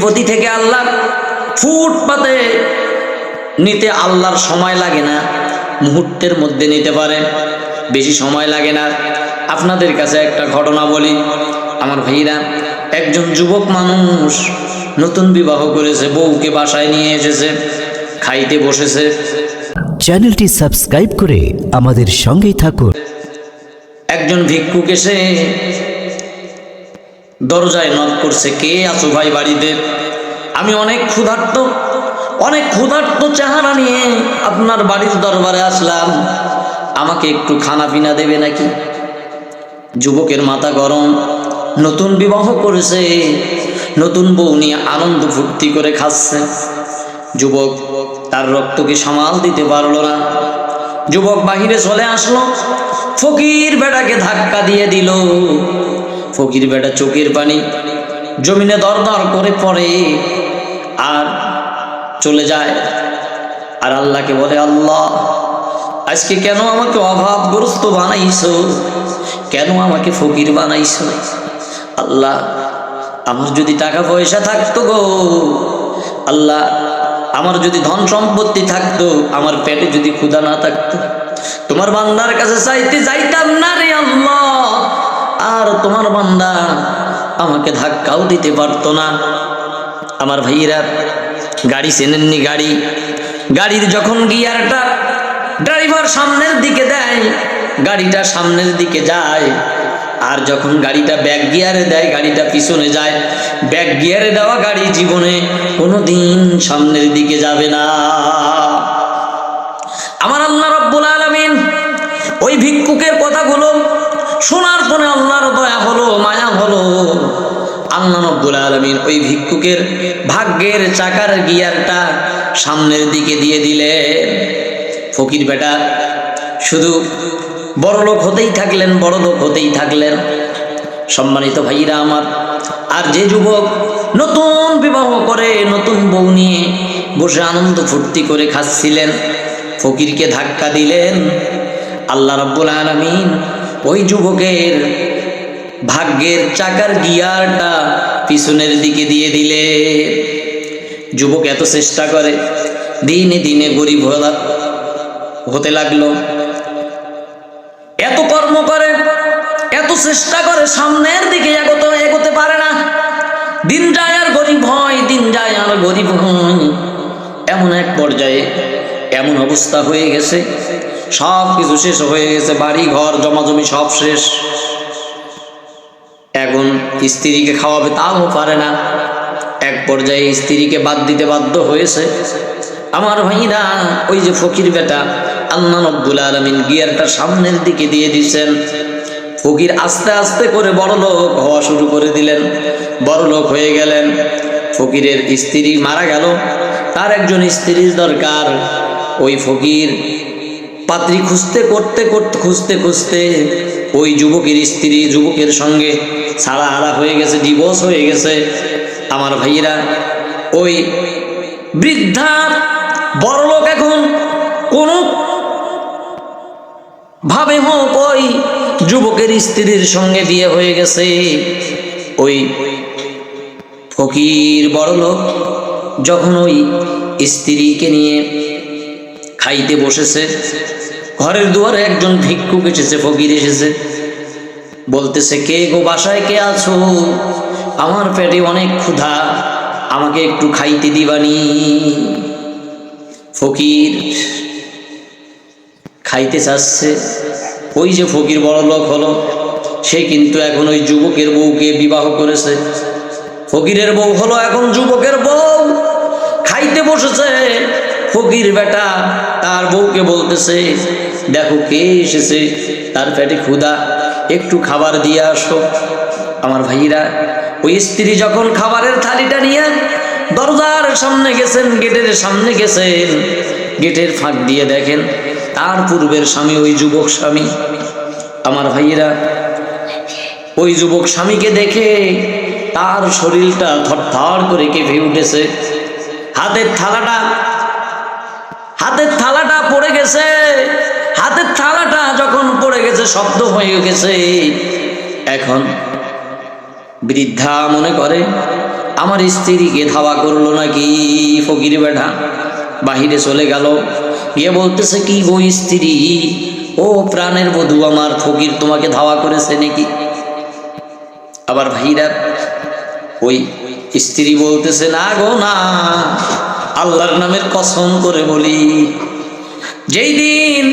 বিপত্তি থেকে আল্লাহ ফুটপাতে নিতে আল্লাহর সময় লাগে না মুহূর্তের মধ্যে নিতে পারে বেশি সময় লাগে না। আপনাদের কাছে একটা ঘটনা বলি আমার ভাইরা একজন যুবক মানুষ নতুন বিবাহ করেছে বউকে বাসায় নিয়ে এসেছে খাইতে বসেছে। চ্যানেলটি সাবস্ক্রাইব করে আমাদের সঙ্গেই থাকুন। একজন ভিক্ষুক এসে দরজায় নক করছে, কে আছো ভাই বাড়িতে? আমি অনেক ক্ষুধার্ত অনেক ক্ষুধার্ত চেহারা নিয়ে আপনার বাড়ির দরবারে আসলাম। আমাকে একটু খানা পিনা দেবে নাকি? যুবকের মাথা গরম, নতুন বিবাহ করেছে, নতুন বউ নিয়ে আনন্দ ফুর্তি করে খাচ্ছে। যুবক তার রক্তকে সামাল দিতে পারল না। যুবক বাহিরে চলে আসলো, ফকির বেটাকে ধাক্কা দিয়ে দিল। ফকির বেটা চোখের পানি, জমিনে দরদর করে পড়ে আর চলে যায়। আর আল্লাহকে বলে, আল্লাহ, আজকে কেন আমাকে অভাবগ্রস্ত বানাইছো? কেন আমাকে ফকির বানাইছো? আল্লাহ, আমার যদি টাকা পয়সা থাকতো গো, আল্লাহ, আমার যদি ধন সম্পত্তি থাকতো, আমার পেটে যদি ক্ষুধা না থাকতো, তোমার বান্দার কাছে চাইতে যাইতাম না রে আল্লাহ। আর তোমার বান্দা আমাকে ধাক্কাও দিতে পারতো না। আমার ভাইয়েরা, গাড়ি চেনেননি গাড়ি। গাড়ির যখন গিয়ারটা ড্রাইভার সামনের দিকে দেয়, গাড়িটা সামনের দিকে যায়। আর যখন গাড়িটা ব্যাক গিয়ারে দেয়, গাড়িটা পিছনে যায়। ব্যাক গিয়ারে দেওয়া গাড়ি জীবনে কোনো দিন সামনের দিকে যাবে না। আমার আল্লাহ রব্বুল আলমিন ওই ভিক্ষুকের কথাগুলো শোনার পরে আল্লাহর দয়া হলো, মায়া হলো। আল্লাহ রব্বুল আলমিন ওই ভিক্ষুকের ভাগ্যের চাকার গিয়ারটা সামনের দিকে দিয়ে দিলেন। ফকির বেটা, শুধু বড় লোক হতেই থাকলেন, বড় লোক হতেই থাকলেন। সম্মানিত ভাইরা আমার, আর যে যুবক নতুন বিবাহ করে, নতুন বউ নিয়ে বসে আনন্দ ফুর্তি করে খাচ্ছিলেন, ফকিরকে ধাক্কা দিলেন। আল্লাহ রব্বুল আলমিন ওই যুবকের ভাগ্যের চাকার গিয়ারটা পিছনের দিকে দিয়ে দিলে। যুবক এত চেষ্টা করে, দিনে দিনে গরিব হতে লাগল। এত কর্ম করে, এত চেষ্টা করে, সামনের দিকে এগোতে এগোতে পারে না। দিন যায় আর গরিব হয়, দিন যায় আর গরিব হয়। এমন এক পর্যায়ে এমন অবস্থা হয়ে গেছে। সব কিছু শেষ হয়ে গেছে, বাড়ি, ঘর, জমাজমি সব শেষ। এখন স্ত্রীকে খাওয়াবে তাও পারে না। এক পর্যায়ে স্ত্রীকে বাদ দিতে বাধ্য হয়েছে। আমার ভাইরা, ওই যে ফকির বেটা, আল্লাহ রব্বুল আলমিন গিয়ারটা সামনের দিকে দিয়ে দিচ্ছেন। ফকির আস্তে আস্তে করে বড় লোক হওয়া শুরু করে দিলেন। বড় লোক হয়ে গেলেন। ফকিরের স্ত্রী মারা গেল। তার একজন স্ত্রীর দরকার। ওই ফকির পাত্রী খুঁজতে করতে করতে খুঁজতে খুঁজতে ওই যুবকের স্ত্রী যুবকের সঙ্গে ছাড়া হারা হয়ে গেছে ডিভোর্স হয়ে গেছে। আমার ভাইয়েরা, ওই বৃদ্ধা বড়লোক এখন কোনো ভাবে হোক ওই যুবকের স্ত্রীর সঙ্গে বিয়ে হয়ে গেছে। ওই ফকির বড়লোক যখন ওই স্ত্রীকে নিয়ে খাইতে বসেছে। ঘরের দুয়ারে একজন ভিক্ষুক এসেছে, ফকির এসেছে। বলতেছে, কে গো বাসায়? কে আছো? আমার পেটে অনেক ক্ষুধা, আমাকে একটু খাইতে দিবানি। ফকির খাইতে চাচ্ছে। ওই যে ফকির বড় লোক হলো, সে কিন্তু এখন ওই যুবকের বউকে বিবাহ করেছে। ফকিরের বউ হলো এখন যুবকের বউ। খাইতে বসেছে। ফকির বেটা তার বউকে বলতেছে, দেখো কে এসেছে? তার পেটে ক্ষুদা একটু খাবার দিয়ে আসো। আমার ভাইরা, ওই স্ত্রী যখন খাবারের থালিটা নিয়ে দরজার সামনে গেছেন, গেটের সামনে গেছেন, গেটের ফাঁক দিয়ে দেখেন, তার পূর্বের স্বামী ওই যুবক স্বামী। আমার ভাইয়েরা ওই যুবক স্বামীকে দেখে তার শরীরটা থরথর করে কেঁপে উঠেছে। হাতের থালাটা হাতের থালাটা পড়ে গেছে। হাতের থালাটা যখন পড়ে গেছে, শব্দ হয়ে গেছে। এখন বৃদ্ধা মনে করে, আমার স্ত্রীকে ধাওয়া করল নাকি ফকির বেটা? বাহিরে চলে গেল। গিয়ে বলতেছে, কি গো স্ত্রী? ও প্রাণের বধূ আমার, ফকির তোমাকে ধাওয়া করেছে নাকি? আবার ভাইরা ওই স্ত্রী বলতেছে, না গো, না। আল্লাহর নামের কসম করে বলি, যেই দিন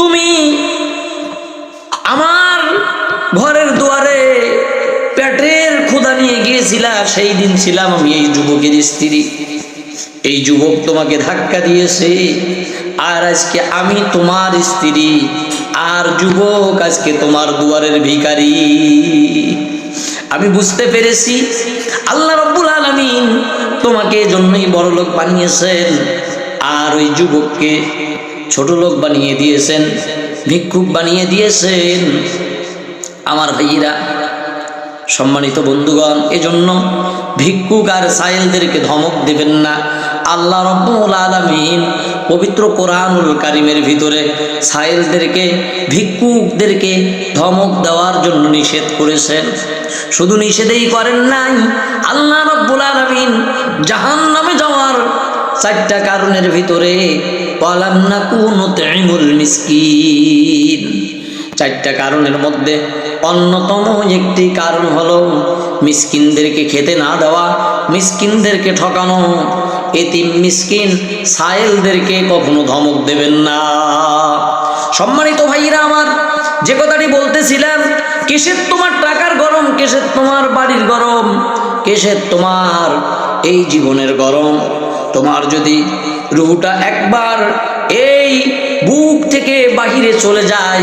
তুমি আমার ঘরের দুয়ারে পেটের ক্ষুধা নিয়ে গিয়েছিলা, সেই দিন ছিলাম আমি এই যুবকের স্ত্রী। এই যুবক তোমাকে ধাক্কা দিয়েছে, আর আজকে আমি তোমার স্ত্রী, আর যুবক আজকে তোমার দুয়ারের ভিখারি। আমি বুঝতে পেরেছি, আল্লাহ রব্বুল আলমিন তোমাকে এজন্যই বড় লোক বানিয়েছেন। আর ওই যুবককে ছোট লোক বানিয়ে দিয়েছেন, ভিক্ষুক বানিয়ে দিয়েছেন। আমার ভাইয়েরা, সম্মানিত বন্ধুগণ, এজন্য ভিক্ষুক আর সাইলদেরকে ধমক দেবেন না। আল্লাহ রব্বুল আলমিন পবিত্র কোরআনুল কারিমের ভিতরে সাইলদেরকে ভিক্ষুকদেরকে ধমক দেওয়ার জন্য নিষেধ করেছেন। শুধু নিষেধেই করেন নাই, আল্লাহ রব্বুল আলমিন জাহান নামে যাওয়ার চারটা কারণের ভিতরে পালান্না কোন তেমুল মিসকিন। চারটা কারণের মধ্যে অন্যতম একটি কারণ হলো, মিসকিনদেরকে খেতে না দেওয়া, মিসকিনদেরকে ঠকানো। এতিম মিসকিন সায়েলদেরকে কখনো ধমক দেবেন না। সম্মানিত ভাইরা আমার, যে কথাটি বলতেছিলাম, কিসের তোমার টাকার গরম, কিসের তোমার বাড়ির গরম, কিসের তোমার এই জীবনের গরম, তোমার যদি রুহুটা একবার এই বুক থেকে বাহিরে চলে যায়,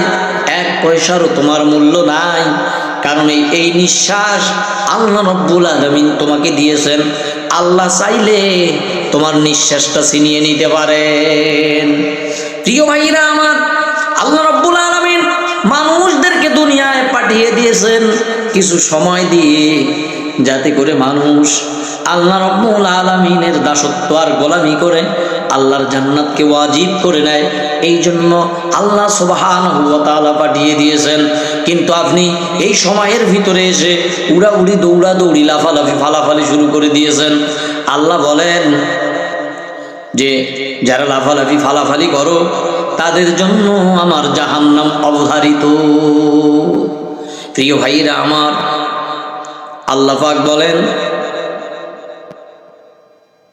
এক পয়সারও তোমার মূল্য নাই। কারণ এই নিঃশ্বাস আল্লাহ রব্বুল আলমিন তোমাকে দিয়েছেন। আল্লাহ চাইলে তোমার নিঃশ্বাসটা ছিনিয়ে নিতে পারেন। প্রিয় ভাইরা আমার, আল্লাহ রব্বুল আলমিন মানুষদেরকে দুনিয়ায় পাঠিয়ে দিয়েছেন কিছু সময় দিয়ে। যাতে করে মানুষ আল্লাহ রব্বুল আলমিনের দাসত্ব আর গোলামি করে, আল্লাহর জান্নাতকে ওয়াজিব করে নেয়। এই জন্য আল্লাহ সুবাহান পাঠিয়ে দিয়েছেন। কিন্তু আপনি এই সময়ের ভিতরে এসে উড়াউড়ি দৌড়া দৌড়ি লাফালাফি, ফালাফালি শুরু করে দিয়েছেন। আল্লাহ বলেন যে, যারা লাফালাফি ফালাফালি করো, তাদের জন্য আমার জাহান্নাম অবধারিত। প্রিয় ভাইরা আমার, আল্লাহ পাক বলেন,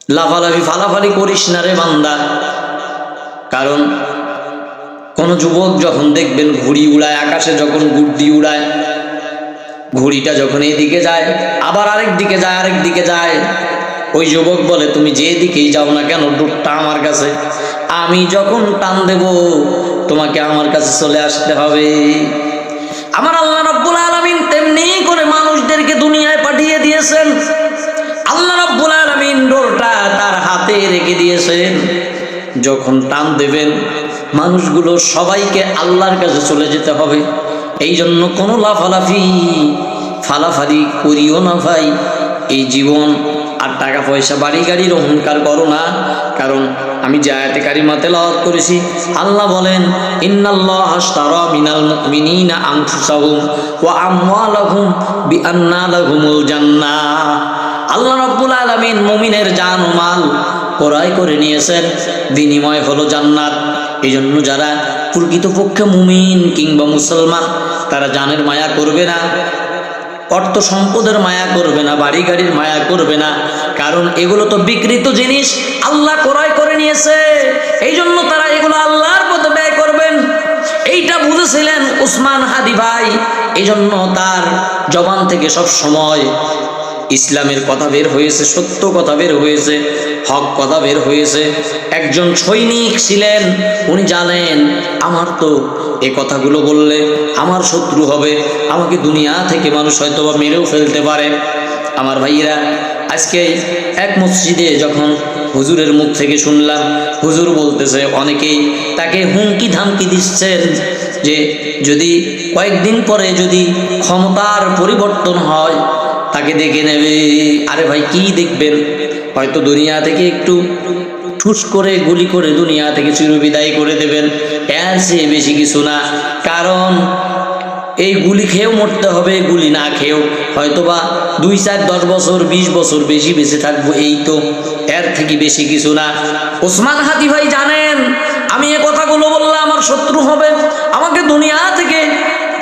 লাফালাফি ফালাফালি করিস না রে বান্দা। কারণ, কোন যুবক যখন দেখবেন ঘুড়ি উড়ায়, আকাশে যখন গুড্ডি উড়ায়, ঘুড়িটা যখন এদিকে যায়, আবার আরেক দিকে যায়, আরেক দিকে যায় ওই যুবক বলে, তুমি যে দিকেই যাও না কেন, ডুবটা আমার কাছে। আমি যখন টান দেব, তোমাকে আমার কাছে চলে আসতে হবে। আমার আল্লাহ রব্বুল আলমিন তেমনি করে মানুষদেরকে দুনিয়ায় পাঠিয়ে দিয়েছেন। আল্লাহ রব্বুল আলমিন ডোরটা তার হাতে রেখে দিয়েছেন। যখন টান দেবেন, মানুষগুলো সবাইকে আল্লাহর কাছে চলে যেতে হবে। এই জন্য কোনো লাফালাফি, ফালাফালি করিও না ভাই। এই জীবন আর টাকা পয়সা বাড়ি গাড়ির অহংকার করো না। কারণ আমি যে আয়াতে কারিমাতে লাওয়াত করেছি, আল্লাহ বলেন, ইন্নাল্লাহ হাশতারা মিনাল মুমিনিনা আনফুসাহুম ওয়া আমওয়ালাহুম বিআন্না লাহুমুল জান্নাহ। আল্লাহ রাব্বুল আলামিন মুমিনের জান ও মাল ক্রয় করে নিয়েছেন। বিনিময় হলো জান্নাত। এই জন্য যারা প্রকৃতপক্ষে মুমিন কিংবা মুসলমান, তারা জানের মায়া করবে না। অর্থ সম্পদের মায়া করবে না বাড়ি গাড়ির মায়া করবে না। কারণ এগুলো তো বিকৃত জিনিস, আল্লাহ ক্রয় করে নিয়েছে। এই জন্য তারা এগুলো আল্লাহর পথে ব্যয় করবেন। এইটা বুঝেছিলেন উসমান হাদি ভাই। এই জন্য তার জবান থেকে সব সময় ইসলামের কথা বের হয়েছে, সত্য কথা বের হয়েছে, হক কথা বের হয়েছে। একজন সৈনিক ছিলেন, উনি জানেন, আমার তো এ কথাগুলো বললে আমার শত্রু হবে, আমাকে দুনিয়া থেকে মানুষ হয়তো বা মেরেও ফেলতে পারে। আমার ভাইয়েরা, আজকে এক মসজিদে যখন হুজুরের মুখ থেকে শুনলাম, হুজুর বলতেছে অনেকেই, তাকে হুমকি ধামকি দিচ্ছেন যে যদি কয়েকদিন পরে যদি ক্ষমতার পরিবর্তন হয় তাকে দেখে নেবে। আরে ভাই, কি দেখবেন? হয়তো দুনিয়া থেকে একটু ঠুস করে, গুলি করে দুনিয়া থেকে চিরবিদায় করে দেবেন। এর চেয়ে বেশি কিছু না। কারণ এই গুলি খেয়েও মরতে হবে, গুলি না খেয়েও। হয়তোবা দুই চার দশ বছর, বিশ বছর বেশি বেঁচে থাকব, এই তো এর থেকে বেশি কিছু না। ওসমান হাতি ভাই, জানেন, আমি এ কথাগুলো বললে আমার শত্রু হবে। আমাকে দুনিয়া থেকে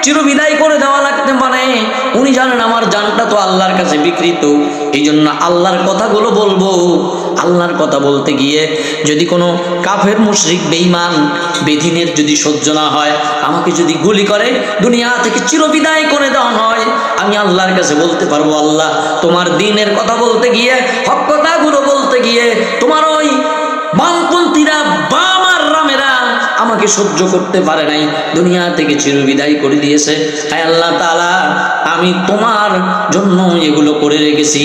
চিরবিদায় করে দেওয়া লাগতে পারে। উনি জানেন আমার জানটা তো আল্লাহর কাছে বিকৃত। এই জন্য আল্লাহর কথাগুলো বলব। আল্লাহর কথা বলতে গিয়ে যদি কোনো কাফের মুশরিক, বেঈমান, বেদিনের যদি সহ্য না হয়, আমাকে যদি গুলি করে, দুনিয়া থেকে চিরবিদায় করে দেওয়া হয়, আমি আল্লাহর কাছে বলতে পারব, আল্লাহ, তোমার দিনের কথা বলতে গিয়ে, হক কথাগুলো বলতে গিয়ে, তোমার আমাকে সহ্য করতে পারে নাই। দুনিয়া থেকে চিরবিদায় করে দিয়েছে। আল্লাহ তাআলা, আমি তোমার জন্য এগুলো করে রেখেছি।